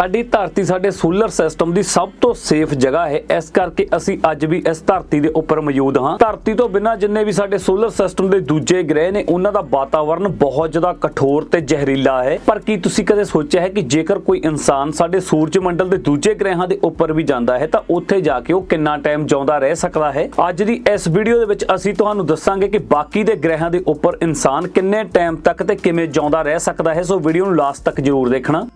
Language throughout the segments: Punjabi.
ਸਾਡੀ ਧਰਤੀ, ਸਾਡੇ ਸੋਲਰ ਸਿਸਟਮ ਦੀ ਸਭ ਤੋਂ ਸੇਫ ਜਗ੍ਹਾ ਹੈ। ਇਸ ਕਰਕੇ ਅਸੀਂ ਅੱਜ ਵੀ ਇਸ ਧਰਤੀ ਦੇ ਉੱਪਰ ਮੌਜੂਦ ਹਾਂ। ਧਰਤੀ ਤੋਂ ਬਿਨਾਂ ਜਿੰਨੇ ਵੀ ਸਾਡੇ ਸੋਲਰ ਸਿਸਟਮ ਦੇ ਦੂਜੇ ਗ੍ਰਹਿ ਨੇ, ਉਹਨਾਂ ਦਾ ਵਾਤਾਵਰਣ ਬਹੁਤ ਜ਼ਿਆਦਾ ਕਠੋਰ ਤੇ ਜ਼ਹਿਰੀਲਾ ਹੈ। ਪਰ ਕੀ ਤੁਸੀਂ ਕਦੇ ਸੋਚਿਆ ਹੈ ਕਿ ਜੇਕਰ ਕੋਈ ਇਨਸਾਨ ਸਾਡੇ ਸੂਰਜ ਮੰਡਲ ਦੇ ਦੂਜੇ ਗ੍ਰਹਿਾਂ ਦੇ ਉੱਪਰ ਵੀ ਜਾਂਦਾ ਹੈ, ਤਾਂ ਉੱਥੇ ਜਾ ਕੇ ਉਹ ਕਿੰਨਾ ਟਾਈਮ ਜਿਉਂਦਾ ਰਹਿ ਸਕਦਾ ਹੈ? ਅੱਜ ਦੀ ਇਸ ਵੀਡੀਓ ਦੇ ਵਿੱਚ ਅਸੀਂ ਤੁਹਾਨੂੰ ਦੱਸਾਂਗੇ ਕਿ ਬਾਕੀ ਦੇ ਗ੍ਰਹਿਾਂ ਦੇ ਉੱਪਰ ਇਨਸਾਨ ਕਿੰਨੇ ਟਾਈਮ ਤੱਕ ਤੇ ਕਿਵੇਂ ਜਿਉਂਦਾ ਰਹਿ ਸਕਦਾ ਹੈ। ਸੋ ਵੀਡੀਓ ਨੂੰ ਲਾਸਟ ਤੱਕ ਜ਼ਰੂਰ ਦੇਖਣਾ।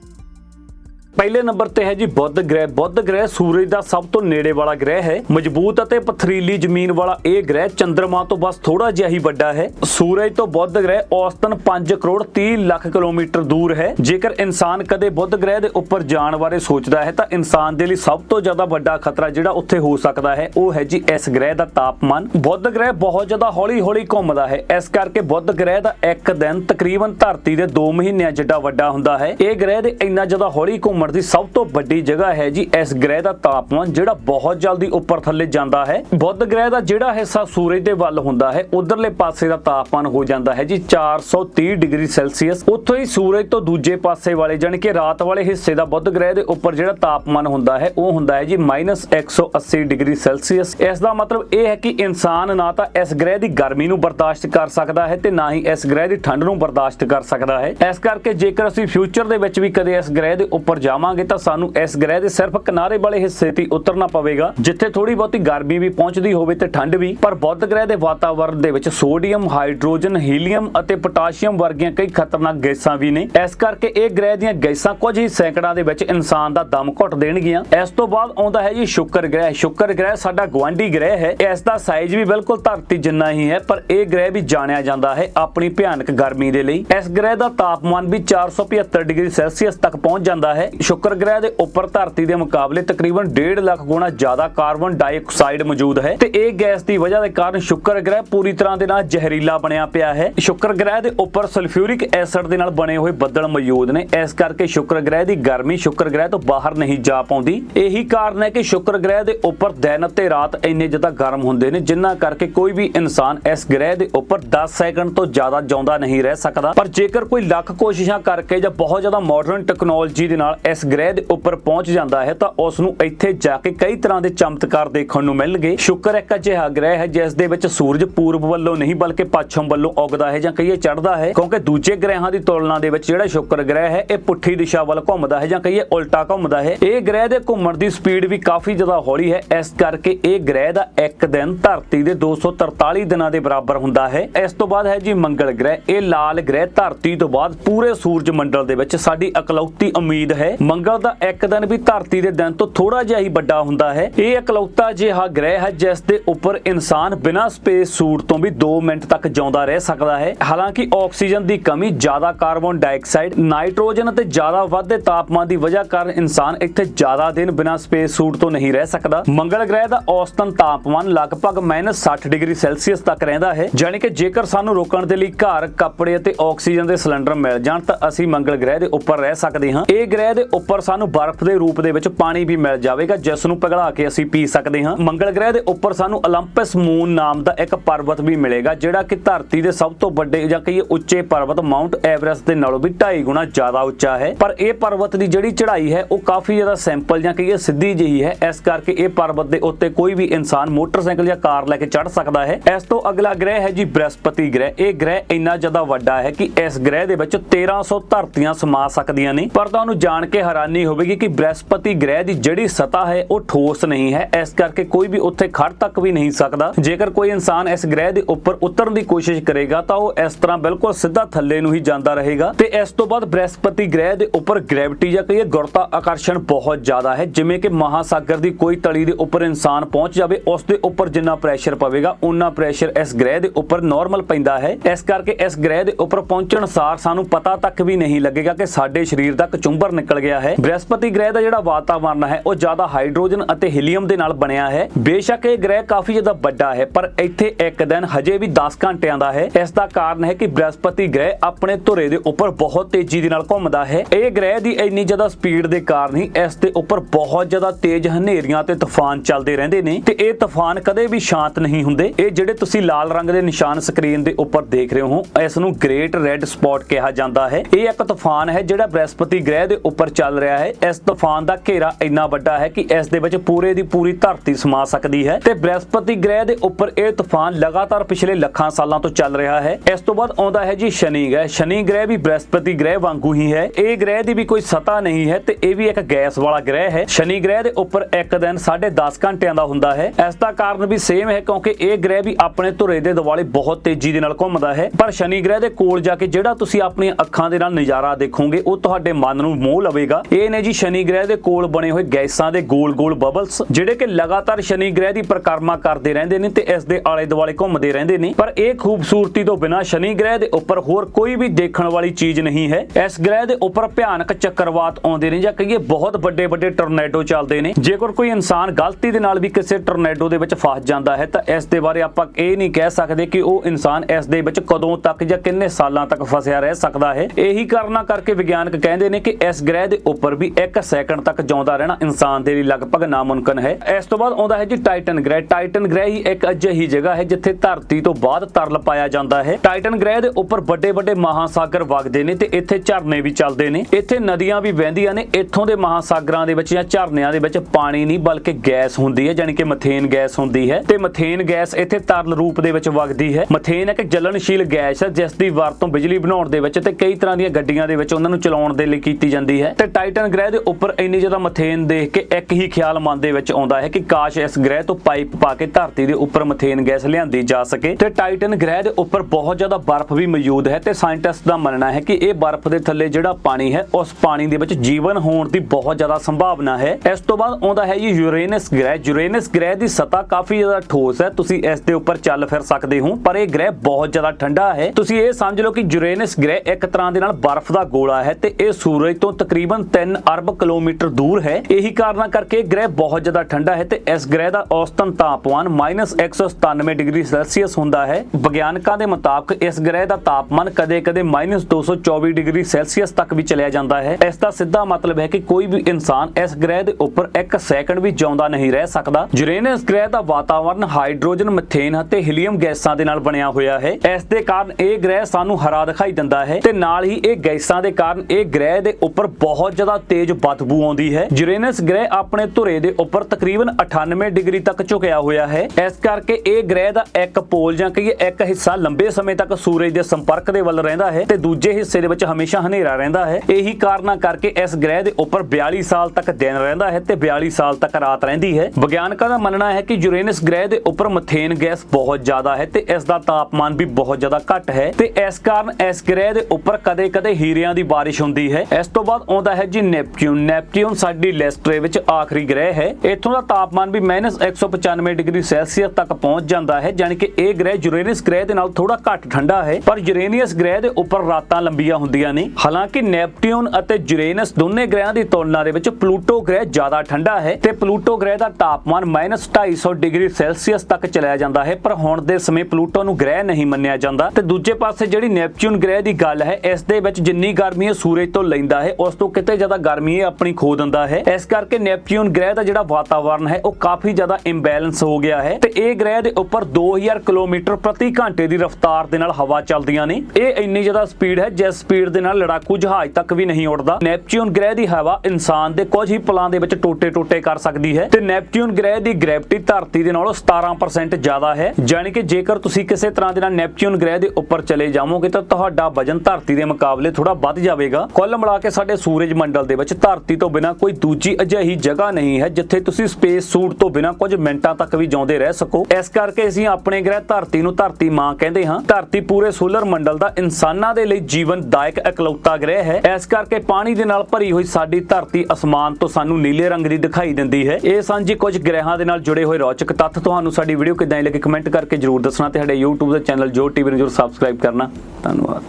ਪਹਿਲੇ ਨੰਬਰ ਤੇ ਹੈ ਜੀ ਬੁੱਧ ਗ੍ਰਹਿ। ਬੁੱਧ ਗ੍ਰਹਿ ਸੂਰਜ ਦਾ ਸਭ ਤੋਂ ਨੇੜੇ ਵਾਲਾ ਗ੍ਰਹਿ ਹੈ। ਮਜ਼ਬੂਤ ਅਤੇ ਪਥਰੀਲੀ ਜ਼ਮੀਨ ਵਾਲਾ ਇਹ ਗ੍ਰਹਿ ਚੰ드ਰਮਾ ਤੋਂ ਬਸ ਥੋੜਾ ਜਿਹਾ ਹੀ ਵੱਡਾ ਹੈ। ਸੂਰਜ ਤੋਂ ਬੁੱਧ ਗ੍ਰਹਿ ਔਸਤਨ 5 ਕਰੋੜ 30 ਲੱਖ ਕਿਲੋਮੀਟਰ ਦੂਰ ਹੈ। ਜੇਕਰ ਇਨਸਾਨ ਕਦੇ ਬੁੱਧ ਗ੍ਰਹਿ ਦੇ ਉੱਪਰ ਜਾਣ ਬਾਰੇ ਸੋਚਦਾ ਹੈ, ਤਾਂ ਇਨਸਾਨ ਦੇ ਲਈ ਸਭ ਤੋਂ ਜ਼ਿਆਦਾ ਵੱਡਾ ਖਤਰਾ ਜਿਹੜਾ ਉੱਥੇ ਹੋ ਸਕਦਾ ਹੈ, ਉਹ ਹੈ ਜੀ ਇਸ ਗ੍ਰਹਿ ਦਾ ਤਾਪਮਾਨ। ਬੁੱਧ ਗ੍ਰਹਿ ਬਹੁਤ ਜ਼ਿਆਦਾ ਹੌਲੀ-ਹੌਲੀ ਘੁੰਮਦਾ ਹੈ। ਇਸ ਕਰਕੇ ਬੁੱਧ ਗ੍ਰਹਿ ਦਾ ਇੱਕ ਦਿਨ ਤਕਰੀਬਨ ਧਰਤੀ ਦੇ 2 ਮਹੀਨਿਆਂ ਜਿੱਡਾ ਵੱਡਾ ਹੁੰਦਾ ਹੈ। ਇਹ ਗ੍ਰਹਿ ਦੇ ਇੰਨਾ ਜ਼ਿਆਦਾ ਹੌਲੀ ਘੁੰਮ ਘੁੰਮਣ ਦੀ ਸਭ ਤੋਂ ਵੱਡੀ ਜਗ੍ਹਾ ਹੈ ਜੀ ਇਸ ਗ੍ਰਹਿ ਦਾ ਤਾਪਮਾਨ, ਜਿਹੜਾ ਬਹੁਤ ਜਲਦੀ ਉੱਪਰ ਥੱਲੇ ਜਾਂਦਾ ਹੈ। ਬੁੱਧ ਗ੍ਰਹਿ ਦਾ ਜਿਹੜਾ ਹਿੱਸਾ ਸੂਰਜ ਦੇ ਵੱਲ ਹੁੰਦਾ ਹੈ, ਉਧਰਲੇ ਪਾਸੇ ਦਾ ਤਾਪਮਾਨ ਹੋ ਜਾਂਦਾ ਹੈ ਜੀ 430 ਡਿਗਰੀ ਸੈਲਸੀਅਸ। ਉੱਥੋਂ ਹੀ ਸੂਰਜ ਤੋਂ ਦੂਜੇ ਪਾਸੇ ਵਾਲੇ, ਜਾਣੀ ਕਿ ਰਾਤ ਵਾਲੇ ਹਿੱਸੇ ਦਾ ਬੁੱਧ ਗ੍ਰਹਿ ਦੇ ਉੱਪਰ ਜਿਹੜਾ ਤਾਪਮਾਨ ਹੁੰਦਾ ਹੈ, ਉਹ ਹੁੰਦਾ ਹੈ ਜੀ -180 ਡਿਗਰੀ ਸੈਲਸੀਅਸ। ਇਸ ਦਾ ਮਤਲਬ ਇਹ ਹੈ ਕਿ ਇਨਸਾਨ ਨਾ ਤਾਂ ਇਸ ਗ੍ਰਹਿ ਦੀ ਗਰਮੀ ਨੂੰ ਬਰਦਾਸ਼ਤ ਕਰ ਸਕਦਾ ਹੈ ਤੇ ਨਾ ਹੀ ਇਸ ਗ੍ਰਹਿ ਦੀ ਠੰਡ ਨੂੰ ਬਰਦਾਸ਼ਤ ਕਰ ਸਕਦਾ ਹੈ। ਇਸ ਕਰਕੇ ਜੇਕਰ ਅਸੀਂ ਫਿਊਚਰ ਦੇ ਵਿੱਚ ਵੀ ਕਦੇ ਇਸ ਗ੍ਰਹਿ ਦੇ ਉੱਪਰ ਜਾਵਾਂਗੇ ਤਾਂ ਸਾਨੂੰ ਇਸ ਗ੍ਰਹਿ ਦੇ ਸਿਰਫ ਕਿਨਾਰੇ ਵਾਲੇ ਹਿੱਸੇ ਤੇ ਉਤਰਨਾ ਪਵੇਗਾ। ਜਿੱਥੇ ਥੋੜੀ ਬਹੁਤੀ ਗਰਮੀ ਵੀ ਪਹੁੰਚਦੀ ਹੋਵੇ ਤੇ ਠੰਡ ਵੀ। ਪਰ ਬੁੱਧ ਗ੍ਰਹਿ ਦੇ ਵਾਤਾਵਰਣ ਦੇ ਵਿੱਚ ਸੋਡੀਅਮ, ਹਾਈਡਰੋਜਨ, ਹੀਲੀਅਮ ਅਤੇ ਪੋਟਾਸ਼ੀਅਮ ਵਰਗੀਆਂ ਕਈ ਖਤਰਨਾਕ ਗੈਸਾਂ ਵੀ ਨੇ। ਇਸ ਕਰਕੇ ਇਹ ਗ੍ਰਹਿ ਦੀਆਂ ਗੈਸਾਂ ਕੁਝ ਹੀ ਸੈਂਕੜਾਂ ਦੇ ਵਿੱਚ ਇਨਸਾਨ ਦਾ ਦਮ ਘੁੱਟ ਦੇਣਗੀਆਂ। ਇਸ ਤੋਂ ਬਾਅਦ ਆਉਂਦਾ ਹੈ ਜੀ ਸ਼ੁੱਕਰ ਗ੍ਰਹਿ। ਸ਼ੁੱਕਰ ਗ੍ਰਹਿ ਸਾਡਾ ਗਵਾਂਢੀ ਗ੍ਰਹਿ ਹੈ। ਇਸ ਦਾ ਸਾਈਜ਼ ਵੀ ਬਿਲਕੁਲ ਧਰਤੀ ਜਿੰਨਾ ਹੀ ਹੈ, ਪਰ ਇਹ ਗ੍ਰਹਿ ਵੀ ਜਾਣਿਆ ਜਾਂਦਾ ਹੈ ਆਪਣੀ ਭਿਆਨਕ ਗਰਮੀ ਦੇ ਲਈ। ਇਸ ਗ੍ਰਹਿ ਦਾ ਤਾਪਮਾਨ ਵੀ 475 ਡਿਗਰੀ ਸੈਲਸੀਅਸ ਤੱਕ ਪਹੁੰਚ ਜਾਂਦਾ ਹੈ। ਸ਼ੁੱਕਰ ਗ੍ਰਹਿ ਦੇ ਉੱਪਰ ਧਰਤੀ ਦੇ ਮੁਕਾਬਲੇ ਤਕਰੀਬਨ 1.5 ਲੱਖ ਗੁਣਾ ਜ਼ਿਆਦਾ ਕਾਰਬਨ ਡਾਈਆਕਸਾਈਡ ਮੌਜੂਦ ਹੈ ਤੇ ਇਹ ਗੈਸ ਦੀ ਵਜ੍ਹਾ ਦੇ ਕਾਰਨ ਸ਼ੁੱਕਰ ਗ੍ਰਹਿ ਪੂਰੀ ਤਰ੍ਹਾਂ ਦੇ ਨਾਲ ਜ਼ਹਿਰੀਲਾ ਬਣਿਆ ਪਿਆ ਹੈ। ਸ਼ੁੱਕਰ ਗ੍ਰਹਿ ਦੇ ਉੱਪਰ ਸਲਫਿਊਰਿਕ ਐਸਿਡ ਦੇ ਨਾਲ ਬਣੇ ਹੋਏ ਬੱਦਲ ਮੌਜੂਦ ਨੇ। ਇਸ ਕਰਕੇ ਸ਼ੁੱਕਰ ਗ੍ਰਹਿ ਦੀ ਗਰਮੀ ਸ਼ੁੱਕਰ ਗ੍ਰਹਿ ਤੋਂ ਬਾਹਰ ਨਹੀਂ ਜਾ ਪਾਉਂਦੀ। ਇਹੀ ਕਾਰਨ ਹੈ ਕਿ ਸ਼ੁੱਕਰ ਗ੍ਰਹਿ ਦੇ ਉੱਪਰ ਦਿਨ ਅਤੇ ਰਾਤ ਇੰਨੇ ਜ਼ਿਆਦਾ ਗਰਮ ਹੁੰਦੇ ਨੇ, ਜਿੰਨਾ ਕਰਕੇ ਕੋਈ ਵੀ ਇਨਸਾਨ ਇਸ ਗ੍ਰਹਿ ਦੇ ਉੱਪਰ 10 ਸੈਕਿੰਡ ਤੋਂ ਜ਼ਿਆਦਾ ਜਿਉਂਦਾ ਨਹੀਂ ਰਹਿ ਸਕਦਾ। ਪਰ ਜੇਕਰ ਕੋਈ ਲੱਖ ਕੋਸ਼ਿਸ਼ਾਂ ਕਰਕੇ ਜਾਂ ਬਹੁਤ ਜ਼ਿਆਦਾ ਮਾਡਰਨ ਟੈਕਨੋਲੋਜੀ ਦੇ ਨਾਲ ਇਸ ਗ੍ਰਹਿ ਦੇ ਉੱਪਰ ਪਹੁੰਚ ਜਾਂਦਾ ਹੈ ਤਾਂ ਉਸ ਨੂੰ ਇੱਥੇ ਜਾ ਕੇ ਕਈ ਤਰ੍ਹਾਂ ਦੇ ਚਮਤਕਾਰ ਦੇਖਣ ਨੂੰ ਮਿਲਣਗੇ। ਸ਼ੁੱਕਰ ਇੱਕ ਅਜਿਹਾ ਗ੍ਰਹਿ ਹੈ ਜਿਸ ਦੇ ਵਿੱਚ ਸੂਰਜ ਪੂਰਬ ਵੱਲੋਂ ਨਹੀਂ ਬਲਕਿ ਪੱਛਮ ਵੱਲੋਂ ਉਗਦਾ ਹੈ ਜਾਂ ਕਹੀਏ ਚੜ੍ਹਦਾ ਹੈ, ਕਿਉਂਕਿ ਦੂਜੇ ਗ੍ਰਹਿਾਂ ਦੀ ਤੁਲਨਾ ਦੇ ਵਿੱਚ ਜਿਹੜਾ ਸ਼ੁੱਕਰ ਗ੍ਰਹਿ ਹੈ, ਇਹ ਪੁੱਠੀ ਦਿਸ਼ਾ ਵੱਲ ਘੁੰਮਦਾ ਹੈ ਜਾਂ ਕਹੀਏ ਉਲਟਾ ਘੁੰਮਦਾ ਹੈ। ਇਹ ਗ੍ਰਹਿ ਦੇ ਘੁੰਮਣ ਦੀ ਸਪੀਡ ਵੀ ਕਾਫੀ ਜ਼ਿਆਦਾ ਹੌਲੀ ਹੈ, ਇਸ ਕਰਕੇ ਇਹ ਗ੍ਰਹਿ ਦਾ ਇੱਕ ਦਿਨ ਧਰਤੀ ਦੇ 243 ਦਿਨਾਂ ਦੇ ਬਰਾਬਰ ਹੁੰਦਾ ਹੈ। ਇਸ ਤੋਂ ਬਾਅਦ ਹੈ ਜੀ ਮੰਗਲ ਗ੍ਰਹਿ। ਇਹ ਲਾਲ ਗ੍ਰਹਿ ਧਰਤੀ ਤੋਂ ਬਾਅਦ ਪੂਰੇ ਸੂਰਜ ਮੰਡਲ ਦੇ ਵਿੱਚ ਸਾਡੀ ਇਕਲੌਤੀ ਉਮੀਦ ਹੈ। ਮੰਗਲ ਦਾ ਇੱਕ ਦਿਨ ਵੀ ਧਰਤੀ ਦੇ ਦਿਨ ਤੋਂ ਥੋੜਾ ਜਿਹਾ ਹੀ ਵੱਡਾ ਹੁੰਦਾ ਹੈ। ਇਹ ਇਕਲੌਤਾ ਜਿਹਾ ਗ੍ਰਹਿ ਹੈ, ਜਿਸ ਦੇ ਉੱਪਰ ਇਨਸਾਨ ਬਿਨਾਂ ਸਪੇਸ ਸੂਟ ਤੋਂ ਵੀ 2 ਮਿੰਟ ਤੱਕ ਜਿਉਂਦਾ ਰਹਿ ਸਕਦਾ ਹੈ। ਹਾਲਾਂਕਿ ਆਕਸੀਜਨ ਦੀ ਕਮੀ ਜ਼ਿਆਦਾ ਕਾਰਬਨ ਡਾਈਆਕਸਾਈਡ, ਨਾਈਟ੍ਰੋਜਨ ਅਤੇ ਜ਼ਿਆਦਾ ਵੱਧਦੇ ਤਾਪਮਾਨ ਦੀ ਵਜ੍ਹਾ ਕਾਰਨ ਇਨਸਾਨ ਇੱਥੇ ਜ਼ਿਆਦਾ ਦਿਨ ਬਿਨਾਂ ਸਪੇਸ ਸੂਟ ਤੋਂ ਨਹੀਂ ਰਹਿ ਸਕਦਾ। ਮੰਗਲ ਗ੍ਰਹਿ ਦਾ ਔਸਤਨ ਤਾਪਮਾਨ ਲਗਭਗ -60 ਡਿਗਰੀ ਸੈਲਸੀਅਸ ਤੱਕ ਰਹਿੰਦਾ ਹੈ, ਜਾਣੀ ਕਿ ਜੇਕਰ ਸਾਨੂੰ ਰੋਕਣ ਦੇ ਲਈ ਘਰ, ਕੱਪੜੇ ਅਤੇ ਆਕਸੀਜਨ ਦੇ ਸਿਲੰਡਰ ਮਿਲ ਜਾਣ ਤਾਂ ਅਸੀਂ ਮੰਗਲ ਗ੍ਰਹਿ ਦੇ ਉੱਪਰ ਰਹਿ ਸਕਦੇ ਹਾਂ। ਇਹ ਗ੍ਰਹਿ ਦੇ ਉੱਪਰ ਸਾਨੂੰ ਬਰਫ਼ ਦੇ ਰੂਪ ਦੇ ਵਿੱਚ ਪਾਣੀ ਵੀ ਮਿਲ ਜਾਵੇਗਾ, ਜਿਸ ਨੂੰ ਪਿਘਲਾ ਕੇ ਅਸੀਂ ਪੀ ਸਕਦੇ ਹਾਂ। ਮੰਗਲ ਗ੍ਰਹਿ ਦੇ ਉੱਪਰ ਸਾਨੂੰ 올림ਪਸ ਮੂਨ ਨਾਮ ਦਾ ਇੱਕ ਪਰਬਤ ਵੀ ਮਿਲੇਗਾ, ਜਿਹੜਾ ਕਿ ਧਰਤੀ ਦੇ ਸਭ ਤੋਂ ਵੱਡੇ ਜਾਂ ਕਹੀਏ ਉੱਚੇ ਪਰਬਤ ਮਾਉਂਟ ਐਵਰੈਸਟ ਦੇ ਨਾਲੋਂ ਵੀ 2.5 ਗੁਣਾ ਜ਼ਿਆਦਾ ਉੱਚਾ ਹੈ। ਪਰ ਇਹ ਪਰਬਤ ਦੀ ਜਿਹੜੀ ਚੜ੍ਹਾਈ ਹੈ, ਉਹ ਕਾਫੀ ਜ਼ਿਆਦਾ ਸਿੰਪਲ ਜਾਂ ਕਹੀਏ ਸਿੱਧੀ ਜਿਹੀ ਹੈ। ਇਸ ਕਰਕੇ ਇਹ ਪਰਬਤ ਦੇ ਉੱਤੇ ਕੋਈ ਵੀ ਇਨਸਾਨ ਮੋਟਰਸਾਈਕਲ ਜਾਂ ਕਾਰ ਲੈ ਕੇ ਚੜ੍ਹ ਸਕਦਾ ਹੈ। ਇਸ ਤੋਂ ਅਗਲਾ ਗ੍ਰਹਿ ਹੈ ਜੀ ਬ੍ਰਹਸਪਤੀ ਗ੍ਰਹਿ। ਇਹ ਗ੍ਰਹਿ ਇੰਨਾ ਜ਼ਿਆਦਾ ਵੱਡਾ ਹੈ ਕਿ ਇਸ ਗ੍ਰਹਿ ਦੇ ਵਿੱਚ 1300 ਧਰਤੀਆਂ ਸਮਾ ਸਕਦੀਆਂ ਨੇ। ਪਰ ਤੁਹਾਨੂੰ ਜਾਣ ਕੇ ਹੈਰਾਨੀ ਹੋਵੇਗੀ ਕਿ ਬ੍ਰਹਸਪਤੀ ਗ੍ਰਹਿ ਦੀ ਜਿਹੜੀ ਸਤ੍ਹਾ ਹੈ, ਉਹ ਠੋਸ ਨਹੀਂ ਹੈ। ਇਸ ਕਰਕੇ ਕੋਈ ਵੀ ਉੱਥੇ ਖੜ ਤੱਕ ਵੀ ਨਹੀਂ ਸਕਦਾ। ਜੇਕਰ ਕੋਈ ਇਨਸਾਨ ਇਸ ਗ੍ਰਹਿ ਦੇ ਉੱਪਰ ਉਤਰਨ ਦੀ ਕੋਸ਼ਿਸ਼ ਕਰੇਗਾ, ਤਾਂ ਉਹ ਇਸ ਤਰ੍ਹਾਂ ਬਿਲਕੁਲ ਸਿੱਧਾ ਥੱਲੇ ਨੂੰ ਹੀ ਜਾਂਦਾ ਰਹੇਗਾ। ਤੇ ਇਸ ਤੋਂ ਬਾਅਦ ਬ੍ਰਹਿਸਪਤੀ ਗ੍ਰਹਿ ਦੇ ਉੱਪਰ ਗ੍ਰੈਵਿਟੀ ਜਾਂ ਕਹੀਏ ਗੁਰਤਾ ਆਕਰਸ਼ਣ ਬਹੁਤ ਜ਼ਿਆਦਾ ਹੈ। ਜਿਵੇਂ ਕਿ ਮਹਾਸਾਗਰ ਦੀ ਕੋਈ ਤਲੀ ਦੇ ਉੱਪਰ ਇਨਸਾਨ ਪਹੁੰਚ ਜਾਵੇ, ਉਸ ਦੇ ਉੱਪਰ ਜਿੰਨਾ ਪ੍ਰੈਸ਼ਰ ਪਵੇਗਾ ਉਨਾ ਪ੍ਰੈਸ਼ਰ ਇਸ ਗ੍ਰਹਿ ਦੇ ਉੱਪਰ ਨਾਰਮਲ ਪੈਂਦਾ ਹੈ। ਇਸ ਕਰਕੇ ਇਸ ਗ੍ਰਹਿ ਦੇ ਉੱਪਰ ਪਹੁੰਚਣ ਸਾਰ ਸਾਨੂੰ ਪਤਾ ਤੱਕ ਵੀ ਨਹੀਂ ਲੱਗੇਗਾ ਕਿ ਸਾਡੇ ਸਰੀਰ ਦਾ ਕਚੁੰਬਰ ਨਿਕਲ ਗਿਆ ਹੈ। ਬ੍ਰਹਸਪਤੀ ਗ੍ਰਹਿ ਦਾ ਜਿਹੜਾ ਵਾਤਾਵਰਣ ਹੈ, ਉਹ ਜ਼ਿਆਦਾ ਹਾਈਡਰੋਜਨ ਅਤੇ ਹੀਲੀਅਮ ਦੇ ਨਾਲ ਬਣਿਆ ਹੈ। ਬੇਸ਼ੱਕ ਇਹ ਗ੍ਰਹਿ ਕਾਫੀ ਜ਼ਿਆਦਾ ਵੱਡਾ ਹੈ, ਪਰ ਇੱਥੇ ਇੱਕ ਦਿਨ ਹਜੇ ਵੀ 10 ਘੰਟਿਆਂ ਦਾ ਹੈ। ਇਸ ਦਾ ਕਾਰਨ ਹੈ ਕਿ ਬ੍ਰਹਸਪਤੀ ਗ੍ਰਹਿ ਆਪਣੇ ਧੁਰੇ ਦੇ ਉੱਪਰ ਬਹੁਤ ਤੇਜ਼ੀ ਦੇ ਨਾਲ ਘੁੰਮਦਾ ਹੈ। ਇਹ ਗ੍ਰਹਿ ਦੀ ਇੰਨੀ ਜ਼ਿਆਦਾ ਸਪੀਡ ਦੇ ਕਾਰਨ ਹੀ ਇਸ ਦੇ ਉੱਪਰ ਬਹੁਤ ਜ਼ਿਆਦਾ ਤੇਜ਼ ਹਨੇਰੀਆਂ ਤੇ ਤੂਫਾਨ ਚੱਲਦੇ ਰਹਿੰਦੇ ਨੇ ਤੇ ਇਹ ਤੂਫਾਨ ਕਦੇ ਵੀ ਸ਼ਾਂਤ ਨਹੀਂ ਹੁੰਦੇ। ਇਹ ਜਿਹੜੇ ਤੁਸੀਂ ਲਾਲ ਰੰਗ ਦੇ ਨਿਸ਼ਾਨ ਸਕਰੀਨ ਦੇ ਉੱਪਰ ਦੇਖ ਰਹੇ ਹੋ, ਇਸ ਨੂੰ ਗ੍ਰੇਟ ਰੈੱਡ ਸਪੌਟ ਕਿਹਾ ਜਾਂਦਾ ਹੈ। ਇਹ ਇੱਕ ਤੂਫਾਨ ਹੈ ਜਿਹੜਾ ਬ੍ਰਹਿਸਪਤੀ ਗ੍ਰਹਿ ਦੇ ਉੱਪਰ ਚੱਲ ਰਿਹਾ ਹੈ। ਇਸ ਤੂਫਾਨ ਦਾ ਘੇਰਾ ਇੰਨਾ ਵੱਡਾ ਹੈ ਕਿ ਇਸ ਦੇ ਵਿੱਚ ਪੂਰੇ ਦੀ ਪੂਰੀ ਧਰਤੀ ਸਮਾ ਸਕਦੀ ਹੈ ਤੇ ਬ੍ਰਹਸਪਤੀ ਗ੍ਰਹਿ ਦੇ ਉੱਪਰ ਇਹ ਤੂਫਾਨ ਲਗਾਤਾਰ ਪਿਛਲੇ ਲੱਖਾਂ ਸਾਲਾਂ ਤੋਂ ਚੱਲ ਰਿਹਾ ਹੈ। ਇਸ ਤੋਂ ਬਾਅਦ ਆਉਂਦਾ ਹੈ ਜੀ ਸ਼ਨੀ ਗ੍ਰਹਿ। ਸ਼ਨੀ ਗ੍ਰਹਿ ਵੀ ਬ੍ਰਹਸਪਤੀ ਗ੍ਰਹਿ ਵਾਂਗੂ ਹੀ ਹੈ। ਇਹ ਗ੍ਰਹਿ ਦੀ ਵੀ ਕੋਈ ਸਤਾ ਨਹੀਂ ਹੈ ਤੇ ਇਹ ਵੀ ਇੱਕ ਗੈਸ ਵਾਲਾ ਗ੍ਰਹਿ ਹੈ। ਸ਼ਨੀ ਗ੍ਰਹਿ ਦੇ ਉੱਪਰ ਇੱਕ ਦਿਨ 10.5 ਘੰਟਿਆਂ ਦਾ ਹੁੰਦਾ ਹੈ। ਇਸ ਦਾ ਕਾਰਨ ਵੀ ਸੇਮ ਹੈ ਕਿਉਂਕਿ ਇਹ ਗ੍ਰਹਿ ਵੀ ਆਪਣੇ ਧੁਰੇ ਦੇ ਦੁਆਲੇ ਬਹੁਤ ਤੇਜ਼ੀ ਦੇ ਨਾਲ ਘੁੰਮਦਾ ਹੈ। ਪਰ ਸ਼ਨੀ ਗ੍ਰਹਿ ਦੇ ਕੋਲ ਜਾ ਕੇ ਜਿਹੜਾ ਤੁਸੀਂ ਆਪਣੀਆਂ ਅੱਖਾਂ ਦੇ ਨਾਲ ਨਜ਼ਾਰਾ ਦੇਖੋਗੇ, ਉਹ ਤੁਹਾਡੇ ਮਨ ਨੂੰ ਮੋਹ ਲਵੇ ਲਵੇਗਾ ਇਹ ਨੇ ਜੀ ਸ਼ਨੀ ਗ੍ਰਹਿ ਦੇ ਕੋਲ ਬਣੇ ਹੋਏ ਗੈਸਾਂ ਦੇ ਗੋਲ-ਗੋਲ ਬਬਲਸ, ਜਿਹੜੇ ਕਿ ਲਗਾਤਾਰ ਸ਼ਨੀ ਗ੍ਰਹਿ ਦੀ ਪਰਿਕਰਮਾ ਕਰਦੇ ਰਹਿੰਦੇ ਨੇ ਤੇ ਇਸ ਦੇ ਆਲੇ ਦੁਆਲੇ ਘੁੰਮਦੇ ਰਹਿੰਦੇ ਨੇ। ਪਰ ਇਹ ਖੂਬਸੂਰਤੀ ਤੋਂ ਬਿਨਾ ਸ਼ਨੀ ਗ੍ਰਹਿ ਦੇ ਉੱਪਰ ਹੋਰ ਕੋਈ ਵੀ ਦੇਖਣ ਵਾਲੀ ਚੀਜ਼ ਨਹੀਂ ਹੈ। ਇਸ ਗ੍ਰਹਿ ਦੇ ਉੱਪਰ ਭਿਆਨਕ ਚੱਕਰਵਾਤ ਆਉਂਦੇ ਨੇ ਜਾਂ ਕਹੀਏ ਬਹੁਤ ਵੱਡੇ ਵੱਡੇ ਟੋਰਨੇਡੋ ਚੱਲਦੇ ਨੇ। ਜੇਕਰ ਕੋਈ ਇਨਸਾਨ ਗਲਤੀ ਦੇ ਨਾਲ ਵੀ ਕਿਸੇ ਟੋਰਨੇਡੋ ਦੇ ਵਿੱਚ ਫਸ ਜਾਂਦਾ ਹੈ, ਤਾਂ ਇਸ ਦੇ ਬਾਰੇ ਆਪਾਂ ਇਹ ਨਹੀਂ ਕਹਿ ਸਕਦੇ ਕਿ ਉਹ ਇਨਸਾਨ ਇਸ ਦੇ ਵਿੱਚ ਕਦੋਂ ਤੱਕ ਜਾਂ ਕਿੰਨੇ ਸਾਲਾਂ ਤੱਕ ਫਸਿਆ ਰਹਿ ਸਕਦਾ ਹੈ। ਇਹੀ ਕਾਰਨਾਂ ਕਰਕੇ ਵਿਗਿਆਨਕ ਕਹਿੰਦੇ ਨੇ ਕਿ ਇਸ ਗ੍ਰਹਿ ਦੇ ਉੱਪਰ ਵੀ 1 ਸੈਕਿੰਡ ਤੱਕ ਜਿਉਂਦਾ ਰਹਿਣਾ ਇਨਸਾਨ ਦੇ ਲਈ ਲਗਭਗ ਨਾਮੁਮਕਿਨ ਹੈ। ਇਸ ਤੋਂ ਬਾਅਦ ਆਉਂਦਾ ਹੈ ਜੀ ਟਾਈਟਨ ਗ੍ਰਹਿ। ਟਾਈਟਨ ਗ੍ਰਹਿ ਹੀ ਇੱਕ ਅਜਿਹੀ ਜਗ੍ਹਾ ਹੈ ਜਿੱਥੇ ਧਰਤੀ ਤੋਂ ਬਾਅਦ ਤਰਲ ਪਾਇਆ ਜਾਂਦਾ ਹੈ। ਟਾਈਟਨ ਗ੍ਰਹਿ ਦੇ ਉੱਪਰ ਵੱਡੇ ਵੱਡੇ ਮਹਾਸਾਗਰ ਵਗਦੇ ਨੇ ਤੇ ਇੱਥੇ ਝਰਨੇ ਵੀ ਚੱਲਦੇ ਨੇ। ਇੱਥੇ ਨਦੀਆਂ ਵੀ ਵਹਿੰਦੀਆਂ ਨੇ। ਇੱਥੋਂ ਦੇ ਮਹਾਸਾਗਰਾਂ ਦੇ ਵਿੱਚ ਜਾਂ ਝਰਨਿਆਂ ਦੇ ਵਿੱਚ ਪਾਣੀ ਨਹੀਂ, ਬਲਕਿ ਗੈਸ ਹੁੰਦੀ ਹੈ ਯਾਨੀ ਕਿ ਮਥੇਨ ਗੈਸ ਹੁੰਦੀ ਹੈ। ਤੇ ਮਥੇਨ ਗੈਸ ਇੱਥੇ ਤਰਲ ਰੂਪ ਦੇ ਵਿੱਚ ਵਗਦੀ ਹੈ। ਮਥੇਨ ਇੱਕ ਜਲਣਸ਼ੀਲ ਗੈਸ ਹੈ, ਜਿਸ ਦੀ ਵਰਤੋਂ ਬਿਜਲੀ ਬਣਾਉਣ ਦੇ ਵਿੱਚ ਤੇ ਕਈ ਤਰ੍ਹਾਂ ਦੀਆਂ ਗੱਡੀਆਂ ਦੇ ਵਿੱਚ ਉਹਨਾਂ ਨੂੰ ਚਲਾਉਣ ਦੇ ਲਈ ਕੀਤੀ ਜਾਂਦੀ ਹੈ। ਤੇ ਟਾਈਟਨ ਗ੍ਰਹਿ ਦੇ ਉੱਪਰ ਇੰਨੀ ਜ਼ਿਆਦਾ ਮਥੇਨ ਦੇਖ ਕੇ ਇੱਕ ਹੀ ਖਿਆਲ ਮਨ ਦੇ ਵਿੱਚ ਆਉਂਦਾ ਹੈ ਕਿ ਕਾਸ਼ ਇਸ ਗ੍ਰਹਿ ਤੋਂ ਪਾਈਪ ਪਾ ਕੇ ਧਰਤੀ ਦੇ ਉੱਪਰ ਮਥੇਨ ਗੈਸ ਲਿਆਂਦੀ ਜਾ ਸਕੇ। ਤੇ ਟਾਈਟਨ ਗ੍ਰਹਿ ਦੇ ਉੱਪਰ ਬਹੁਤ ਜ਼ਿਆਦਾ ਬਰਫ਼ ਵੀ ਮੌਜੂਦ ਹੈ ਤੇ ਸਾਇੰਟਿਸਟ ਦਾ ਮੰਨਣਾ ਹੈ ਕਿ ਇਹ ਬਰਫ਼ ਦੇ ਥੱਲੇ ਜਿਹੜਾ ਪਾਣੀ ਹੈ, ਉਸ ਪਾਣੀ ਦੇ ਵਿੱਚ ਜੀਵਨ ਹੋਣ ਦੀ ਬਹੁਤ ਜ਼ਿਆਦਾ ਸੰਭਾਵਨਾ ਹੈ। ਇਸ ਤੋਂ ਬਾਅਦ ਆਉਂਦਾ ਹੈ ਜੀ ਯੂਰੇਨਸ ਗ੍ਰਹਿ। ਯੂਰੇਨਸ ਗ੍ਰਹਿ ਦੀ ਸਤ੍ਹਾ ਕਾਫੀ ਜ਼ਿਆਦਾ ਠੋਸ ਹੈ। ਤੁਸੀਂ ਇਸ ਦੇ ਉੱਪਰ ਚੱਲ ਫਿਰ ਸਕਦੇ ਹੋ, ਪਰ ਇਹ ਗ੍ਰਹਿ ਬਹੁਤ ਜ਼ਿਆਦਾ ਠੰਡਾ ਹੈ। ਤੁਸੀਂ ਇਹ ਸਮਝ ਲਓ ਕਿ ਯੂਰੇਨਸ ਗ੍ਰਹਿ ਇੱਕ ਤਰ੍ਹਾਂ ਦੇ ਨਾਲ ਬਰਫ਼ ਦਾ ਗੋਲਾ ਹੈ ਤੇ ਇਹ ਸੂਰਜ ਤੋਂ ਤਕਰੀਬਨ 3 ਅਰਬ ਕਿਲੋਮੀਟਰ ਦੂਰ ਹੈ। ਇਹੀ ਕਾਰਨਾਂ ਕਰਕੇ ਗ੍ਰਹਿ ਬਹੁਤ ਜ਼ਿਆਦਾ ਠੰਡਾ ਹੈ ਤੇ ਇਸ ਗ੍ਰਹਿ ਦਾ ਔਸਤਨ ਤਾਪਮਾਨ -197 ਡਿਗਰੀ ਸੈਲਸੀਅਸ ਹੁੰਦਾ ਹੈ। ਵਿਗਿਆਨਕਾਂ ਦੇ ਮੁਤਾਬਕ ਇਸ ਗ੍ਰਹਿ ਦਾ ਤਾਪਮਾਨ ਕਦੇ-ਕਦੇ -224 ਡਿਗਰੀ ਸੈਲਸੀਅਸ ਤੱਕ ਵੀ ਚਲਿਆ ਜਾਂਦਾ ਹੈ। ਇਸ ਦਾ ਸਿੱਧਾ ਮਤਲਬ ਹੈ ਕਿ ਕੋਈ ਵੀ ਇਨਸਾਨ ਇਸ ਗ੍ਰਹਿ ਦੇ ਉੱਪਰ ਇੱਕ ਸੈਕਿੰਡ ਵੀ ਜਿਉਂਦਾ ਨਹੀਂ ਰਹਿ ਸਕਦਾ। ਯੂਰੇਨਸ ਗ੍ਰਹਿ ਦਾ ਵਾਤਾਵਰਣ ਹਾਈਡਰੋਜਨ, ਮੀਥੇਨ ਅਤੇ ਹੀਲੀਅਮ ਗੈਸਾਂ ਦੇ ਨਾਲ ਬਣਿਆ ਹੋਇਆ ਹੈ। ਇਸ ਦੇ ਕਾਰਨ ਇਹ ਗ੍ਰਹਿ ਸਾਨੂੰ ਹਰਾ ਦਿਖਾਈ ਦਿੰਦਾ ਹੈ ਤੇ ਨਾਲ ਹੀ ਇਹ ਗੈਸਾਂ ਦੇ ਕਾਰਨ ਇਹ ਗ੍ਰਹਿ ਦੇ ਉੱਪਰ ਬਹੁਤ ਬਹੁਤ ਜ਼ਿਆਦਾ ਤੇਜ਼ ਬਦਬੂ ਆਉਂਦੀ ਹੈ। ਯੂਰੇਨਸ ਗ੍ਰਹਿ ਆਪਣੇ ਧੁਰੇ ਦੇ ਉੱਪਰ ਤਕਰੀਬਨ 98 ਡਿਗਰੀ ਤੱਕ ਝੁਕਿਆ ਹੋਇਆ ਹੈ। ਇਸ ਕਰਕੇ ਇਹ ਗ੍ਰਹਿ ਦਾ ਇੱਕ ਪੋਲ ਜਾਂ ਕਹੀਏ ਇੱਕ ਹਿੱਸਾ ਲੰਬੇ ਸਮੇਂ ਤੱਕ ਸੂਰਜ ਦੇ ਸੰਪਰਕ ਦੇ ਵੱਲ ਰਹਿੰਦਾ ਹੈ ਤੇ ਦੂਜੇ ਹਿੱਸੇ ਦੇ ਵਿੱਚ ਹਮੇਸ਼ਾ ਹਨੇਰਾ ਰਹਿੰਦਾ ਹੈ। ਇਹੀ ਕਾਰਨਾਂ ਕਰਕੇ ਇਸ ਗ੍ਰਹਿ ਦੇ ਉੱਪਰ 42 ਸਾਲ ਤੱਕ ਦਿਨ ਰਹਿੰਦਾ ਹੈ ਤੇ 42 ਸਾਲ ਤੱਕ ਰਾਤ ਰਹਿੰਦੀ ਹੈ। ਵਿਗਿਆਨਕਾਂ ਦਾ ਮੰਨਣਾ ਹੈ ਕਿ ਯੂਰੇਨਸ ਗ੍ਰਹਿ ਦੇ ਉੱਪਰ ਮਥੇਨ ਗੈਸ ਬਹੁਤ ਜ਼ਿਆਦਾ ਹੈ ਤੇ ਇਸ ਦਾ ਤਾਪਮਾਨ ਵੀ ਬਹੁਤ ਜ਼ਿਆਦਾ ਘੱਟ ਹੈ ਤੇ ਇਸ ਕਾਰਨ ਇਸ ਗ੍ਰਹਿ ਦੇ ਉੱਪਰ ਕਦੇ-ਕਦੇ ਹੀਰਿਆਂ ਦੀ ਬਾਰਿਸ਼ ਹੁੰਦੀ ਹੈ। ਇਸ ਤੋਂ ਬਾਅਦ ਆਉਂਦਾ ਹੈ ਜੀ ਨੈਪਚੂਨ ਨੈਪਚੂਨ ਸਾਡੀ ਲਿਸਟ ਵਿੱਚ ਆਖਰੀ ਗ੍ਰਹਿ ਹੈ। ਇੱਥੋਂ ਦਾ ਤਾਪਮਾਨ ਵੀ -195 ਡਿਗਰੀ ਸੈਲਸੀਅਸ ਤੱਕ ਪਹੁੰਚ ਜਾਂਦਾ ਹੈ ਯਾਨੀ ਕਿ ਇਹ ਗ੍ਰਹਿ ਯੂਰੇਨਸ ਗ੍ਰਹਿ ਦੇ ਨਾਲ ਥੋੜਾ ਘੱਟ ਠੰਡਾ ਹੈ, ਪਰ ਯੂਰੇਨੀਅਸ ਗ੍ਰਹਿ ਦੇ ਉੱਪਰ ਰਾਤਾਂ ਲੰਬੀਆਂ ਹੁੰਦੀਆਂ ਨੇ। ਹਾਲਾਂਕਿ ਨੈਪਟਿਊਨ ਅਤੇ ਯੂਰੇਨਸ ਦੋਨੇ ਗ੍ਰਹਿਆਂ ਦੀ ਤੁਲਨਾ ਦੇ ਵਿੱਚ ਪਲੂਟੋ ਗ੍ਰਹਿ ਜ਼ਿਆਦਾ ਠੰਡਾ ਹੈ ਤੇ ਪਲੂਟੋ ਗ੍ਰਹਿ ਦਾ ਤਾਪਮਾਨ -250 ਡਿਗਰੀ ਸੈਲਸੀਅਸ ਤੱਕ ਚਲਿਆ ਜਾਂਦਾ ਹੈ, ਪਰ ਹੁਣ ਦੇ ਸਮੇਂ ਪਲੂਟੋ ਨੂੰ ਗ੍ਰਹਿ ਨਹੀਂ ਮੰਨਿਆ ਜਾਂਦਾ। ਤੇ ਦੂਜੇ ਪਾਸੇ ਜਿਹੜੀ ਨੈਪਚੂਨ ਗ੍ਰਹਿ ਦੀ ਗੱਲ ਹੈ, ਇਸ ਦੇ ਵਿੱਚ ਜਿੰਨੀ ਗਰਮੀ ਸੂਰਜ ਤੋਂ ਲੈਂਦਾ ਹੈ, ਉਸ ਤੋਂ ਕਿਤੇ ਜ਼ਿਆਦਾ ਗਰਮੀ ਇਹ ਆਪਣੀ ਖੋ ਦਿੰਦਾ ਹੈ। ਇਸ ਕਰਕੇ ਨੈਪਚੂਨ ਗ੍ਰਹਿ ਦਾ ਜਿਹੜਾ ਵਾਤਾਵਰਣ ਹੈ, ਉਹ ਕਾਫੀ ਜ਼ਿਆਦਾ ਇੰਬੈਲੈਂਸ ਹੋ ਗਿਆ ਹੈ। ਤੇ ਇਹ ਗ੍ਰਹਿ ਦੇ ਉੱਪਰ 2000 ਕਿਲੋਮੀਟਰ ਪ੍ਰਤੀ ਘੰਟੇ ਦੀ ਰਫ਼ਤਾਰ ਦੇ ਨਾਲ ਹਵਾ ਚੱਲਦੀਆਂ ਨੇ। ਇਹ ਇੰਨੀ ਜ਼ਿਆਦਾ ਸਪੀਡ ਹੈ, ਜਿਸ ਸਪੀਡ ਦੇ ਨਾਲ ਲੜਾਕੂ ਜਹਾਜ਼ ਤੱਕ ਵੀ ਨਹੀਂ ਉੱਡਦਾ ਨੈਪਚੂਨ ਗ੍ਰਹਿ ਦੀ ਹਵਾ ਇਨਸਾਨ ਦੇ ਕੁਝ ਹੀ ਪਲਾਂ ਦੇ ਵਿੱਚ ਟੋਟੇ-ਟੋਟੇ ਕਰ ਸਕਦੀ ਹੈ। ਤੇ ਨੈਪਚੂਨ ਗ੍ਰਹਿ ਦੀ ਗ੍ਰੈਵਿਟੀ ਧਰਤੀ ਦੇ ਨਾਲੋਂ 17% ਜ਼ਿਆਦਾ ਹੈ। ਯਾਨੀ ਕਿ ਜੇਕਰ ਤੁਸੀਂ ਕਿਸੇ ਤਰ੍ਹਾਂ ਦੇ ਨਾਲ ਨੈਪਚੂਨ ਗ੍ਰਹਿ ਦੇ ਉੱਪਰ ਚਲੇ ਜਾਵੋਗੇ, ਤਾਂ ਤੁਹਾਡਾ ਵਜਨ ਧਰਤੀ ਦੇ ਮੁਕਾਬਲੇ ਥੋੜਾ ਵੱਧ ਜਾਵੇਗਾ। ਕੁੱਲ ਮਿਲਾ ਕੇ ਸਾਡੇ ਸੂਰਜ ਮੰਡਲ ਦੇ ਵਿੱਚ ਧਰਤੀ ਤੋਂ ਬਿਨਾ ਕੋਈ ਦੂਜੀ ਅਜਿਹੀ ਜਗ੍ਹਾ ਨਹੀਂ ਹੈ ਜਿੱਥੇ ਤੁਸੀਂ ਸਪੇਸ ਸੂਟ ਤੋਂ ਬਿਨਾ ਕੁਝ ਮਿੰਟਾਂ ਤੱਕ ਵੀ ਜਿਉਂਦੇ ਰਹਿ ਸਕੋ। ਇਸ ਕਰਕੇ ਅਸੀਂ ਆਪਣੇ ਗ੍ਰਹਿ ਧਰਤੀ ਨੂੰ ਧਰਤੀ ਮਾਂ ਕਹਿੰਦੇ ਹਾਂ। ਧਰਤੀ ਪੂਰੇ ਸੋਲਰ ਮੰਡਲ ਦਾ ਇਨਸਾਨਾਂ ਦੇ ਲਈ ਜੀਵਨਦਾਇਕ ਇਕਲੌਤਾ ਗ੍ਰਹਿ ਹੈ। ਇਸ ਕਰਕੇ ਪਾਣੀ ਦੇ ਨਾਲ ਭਰੀ ਹੋਈ ਸਾਡੀ ਧਰਤੀ ਅਸਮਾਨ ਤੋਂ ਸਾਨੂੰ ਨੀਲੇ ਰੰਗ ਦੀ ਦਿਖਾਈ ਦਿੰਦੀ ਹੈ। ਇਹ ਸਾਂਝੀ ਕੁਝ ਗ੍ਰਹਿਾਂ ਦੇ ਨਾਲ ਜੁੜੇ ਹੋਏ ਰੌਚਕ ਤੱਥ ਤੁਹਾਨੂੰ ਸਾਡੀ ਵੀਡੀਓ ਕਿਦਾਂ ਲੱਗੀ ਕਮੈਂਟ ਕਰਕੇ ਜਰੂਰ ਦੱਸਣਾ ਤੇ ਸਾਡੇ YouTube ਦੇ ਚੈਨਲ ਜੋ ਟੀਵੀ ਨੂੰ ਜਰੂਰ ਸਬਸਕ੍ਰਾਈਬ ਕਰਨਾ। ਧੰਨਵਾਦ।